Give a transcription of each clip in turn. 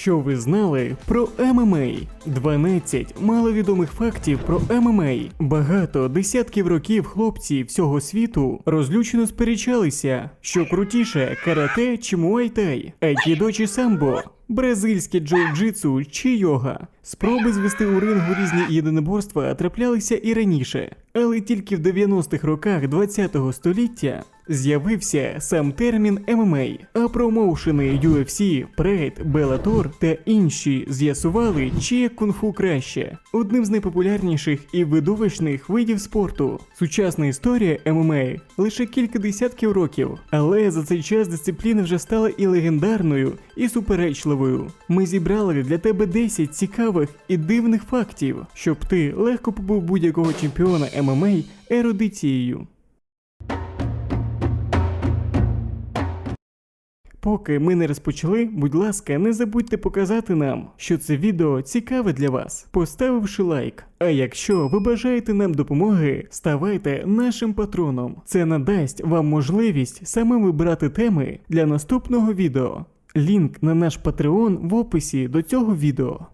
Що ви знали про ММА? 12 маловідомих фактів про ММА. Багато десятків років хлопці всього світу розлючено сперечалися, що крутіше карате чи муайтай, айкідо чи самбо, бразильське джиу-джитсу чи йога. Спроби звести у рингу різні єдиноборства траплялися і раніше, але тільки в 90-х роках 20-го століття з'явився сам термін ММА, а промоушени UFC, Pride, Bellator та інші з'ясували, чиє кунг-фу краще. Одним з найпопулярніших і видовищних видів спорту. Сучасна історія ММА лише кілька десятків років, але за цей час дисципліна вже стала і легендарною, і суперечливою. Ми зібрали для тебе 10 цікавих і дивних фактів, щоб ти легко побув будь-якого чемпіона ММА ерудицією. Поки ми не розпочали, будь ласка, не забудьте показати нам, що це відео цікаве для вас, поставивши лайк. А якщо ви бажаєте нам допомоги, ставайте нашим патроном. Це надасть вам можливість самим вибирати теми для наступного відео. Лінк на наш Patreon в описі до цього відео.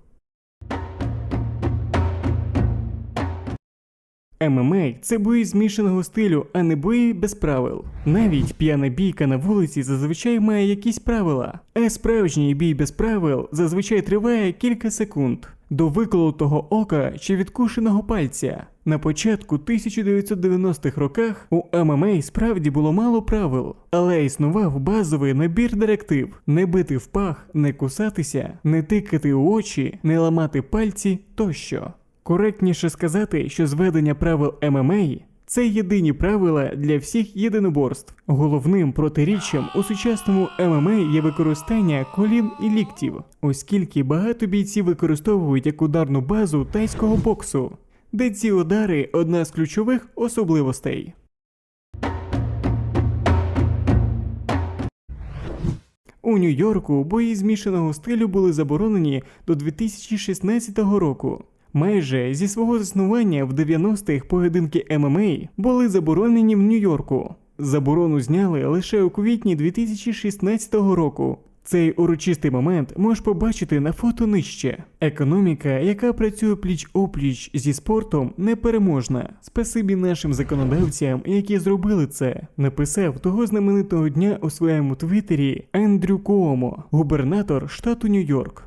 ММА – це бої змішаного стилю, а не бої без правил. Навіть п'яна бійка на вулиці зазвичай має якісь правила, а справжній бій без правил зазвичай триває кілька секунд. До виколотого ока чи відкушеного пальця. На початку 1990-х роках у ММА справді було мало правил, але існував базовий набір директив: не бити в пах, не кусатися, не тикати у очі, не ламати пальці тощо. Коректніше сказати, що зведення правил ММА – це єдині правила для всіх єдиноборств. Головним протиріччям у сучасному ММА є використання колін і ліктів, оскільки багато бійців використовують як ударну базу тайського боксу, де ці удари одна з ключових особливостей. У Нью-Йорку бої змішаного стилю були заборонені до 2016 року. Майже зі свого заснування в 90-х поєдинки ММА були заборонені в Нью-Йорку. Заборону зняли лише у квітні 2016 року. Цей урочистий момент можеш побачити на фото нижче. Економіка, яка працює пліч-опліч зі спортом, непереможна. Спасибі нашим законодавцям, які зробили це, написав того знаменитого дня у своєму твіттері Ендрю Куомо, губернатор штату Нью-Йорк.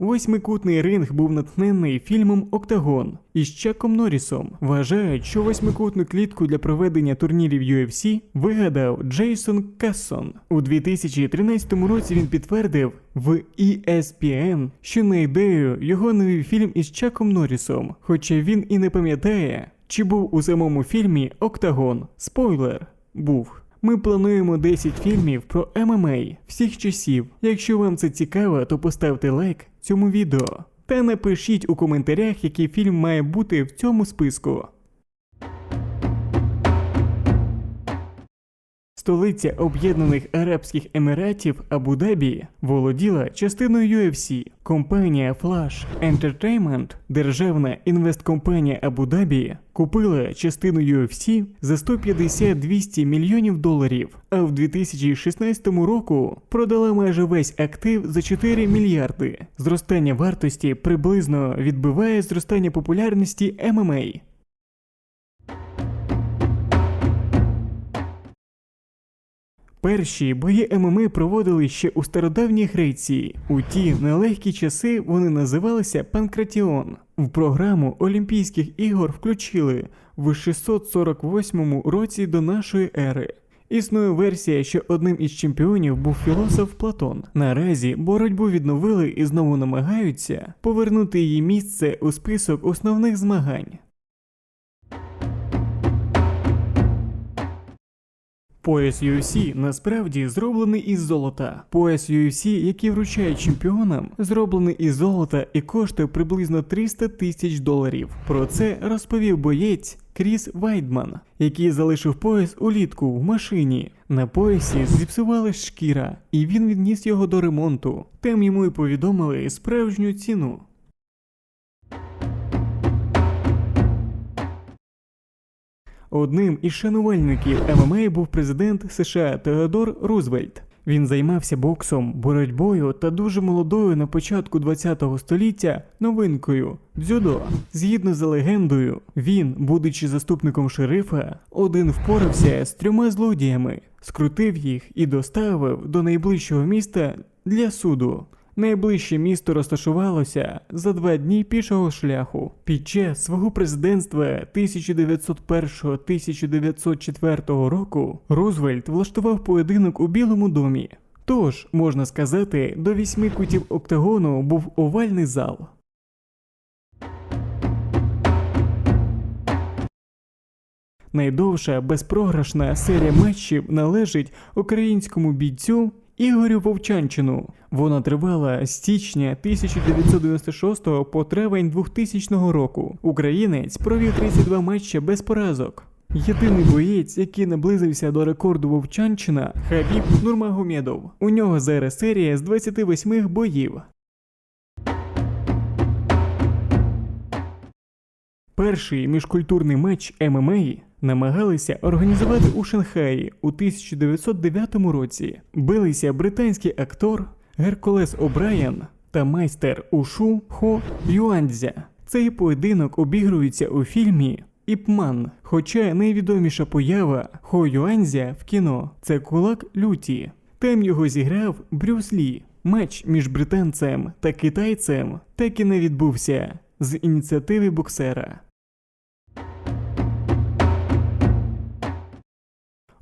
Восьмикутний ринг був натхнений фільмом Октагон із Чаком Норрісом. Вважають, що восьмикутну клітку для проведення турнірів UFC вигадав Джейсон Кассон. У 2013 році він підтвердив в ESPN, що на ідею його новий фільм із Чаком Норрісом, хоча він і не пам'ятає, чи був у самому фільмі Октагон. Спойлер був. Ми плануємо 10 фільмів про ММА всіх часів. Якщо вам це цікаво, то поставте лайк цьому відео та напишіть у коментарях, який фільм має бути в цьому списку. Столиця Об'єднаних Арабських Еміратів Абу-Дабі володіла частиною UFC. Компанія Flash Entertainment, державна інвесткомпанія Абу-Дабі, купила частину UFC за 150-200 мільйонів доларів, а в 2016 року продала майже весь актив за 4 мільярди. Зростання вартості приблизно відбиває зростання популярності ММА. Перші бої ММА проводили ще у стародавній Греції. У ті нелегкі часи вони називалися Панкратіон. В програму Олімпійських ігор включили в 648 році до нашої ери. Існує версія, що одним із чемпіонів був філософ Платон. Наразі боротьбу відновили і знову намагаються повернути її місце у список основних змагань. Пояс UFC насправді зроблений із золота. Пояс UFC, який вручає чемпіонам, зроблений із золота і коштує приблизно 300 тисяч доларів. Про це розповів боєць Кріс Вайдман, який залишив пояс улітку в машині. На поясі зіпсувалась шкіра, і він відніс його до ремонту. Там йому й повідомили справжню ціну. Одним із шанувальників ММА був президент США Теодор Рузвельт. Він займався боксом, боротьбою та дуже молодою на початку ХХ століття новинкою дзюдо. Згідно з легендою, він, будучи заступником шерифа, один впорався з трьома злодіями, скрутив їх і доставив до найближчого міста для суду. Найближче місто розташувалося за два дні пішого шляху. Під час свого президентства 1901-1904 року Рузвельт влаштував поєдинок у Білому домі. Тож, можна сказати, до вісьми кутів октагону був овальний зал. Найдовша безпрограшна серія матчів належить українському бійцю Ігорю Вовчанчину. Вона тривала з січня 1996 по травень 2000 року. Українець провів 32 матчі без поразок. Єдиний боєць, який наблизився до рекорду Вовчанчина, Хабіб Нурмагомедов. У нього зараз серія з 28 боїв. Перший міжкультурний матч ММА намагалися організувати у Шанхаї у 1909 році. Билися британський актор Геркулес О'Брайен та майстер Ушу Хо Юанцзя. Цей поєдинок обігрується у фільмі Іпман, хоча найвідоміша поява Хо Юанцзя в кіно це кулак люті. Там його зіграв Брюс Лі. Матч між британцем та китайцем так і не відбувся з ініціативи боксера.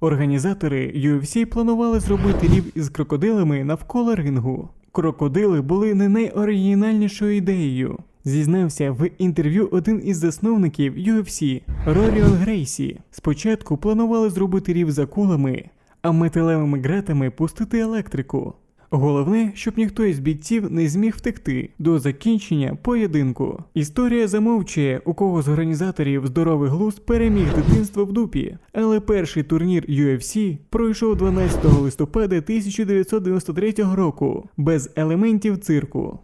Організатори UFC планували зробити рів із крокодилами навколо рингу. Крокодили були не найоригінальнішою ідеєю. Зізнався в інтерв'ю один із засновників UFC Роріон Грейсі. Спочатку планували зробити рів за кулами, а металевими ґратами пустити електрику. Головне, щоб ніхто із бійців не зміг втекти до закінчення поєдинку. Історія замовчує, у кого з організаторів здоровий глузд переміг дитинство в дупі, але перший турнір UFC пройшов 12 листопада 1993 року без елементів цирку.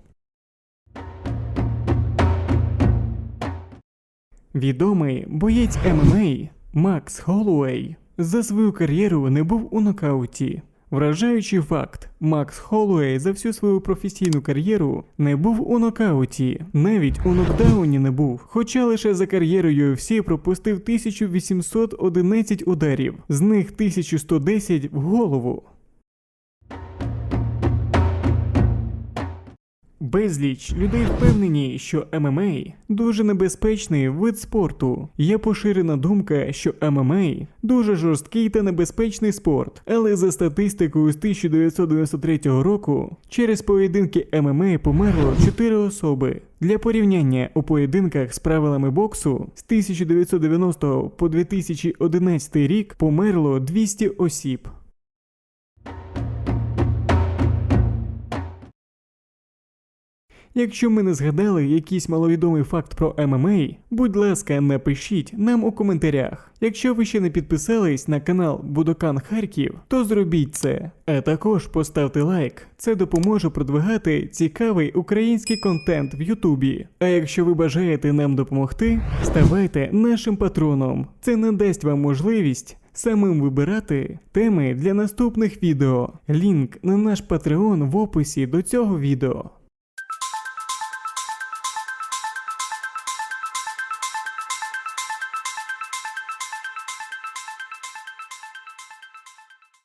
Відомий боєць ММА Макс Холлоуей за свою кар'єру не був у нокауті. Вражаючий факт, Макс Холлоуей за всю свою професійну кар'єру не був у нокауті, навіть у нокдауні не був, хоча лише за кар'єрою UFC пропустив 1811 ударів, з них 1110 в голову. Безліч людей впевнені, що ММА дуже небезпечний вид спорту. Є поширена думка, що ММА дуже жорсткий та небезпечний спорт, але за статистикою з 1993 року через поєдинки ММА померло 4 особи. Для порівняння у поєдинках з правилами боксу з 1990 по 2011 рік померло 200 осіб. Якщо ми не згадали якийсь маловідомий факт про ММА, будь ласка, напишіть нам у коментарях. Якщо ви ще не підписались на канал Будокан Харків, то зробіть це. А також поставте лайк, це допоможе продвигати цікавий український контент в Ютубі. А якщо ви бажаєте нам допомогти, ставайте нашим патроном. Це надасть вам можливість самим вибирати теми для наступних відео. Лінк на наш патреон в описі до цього відео.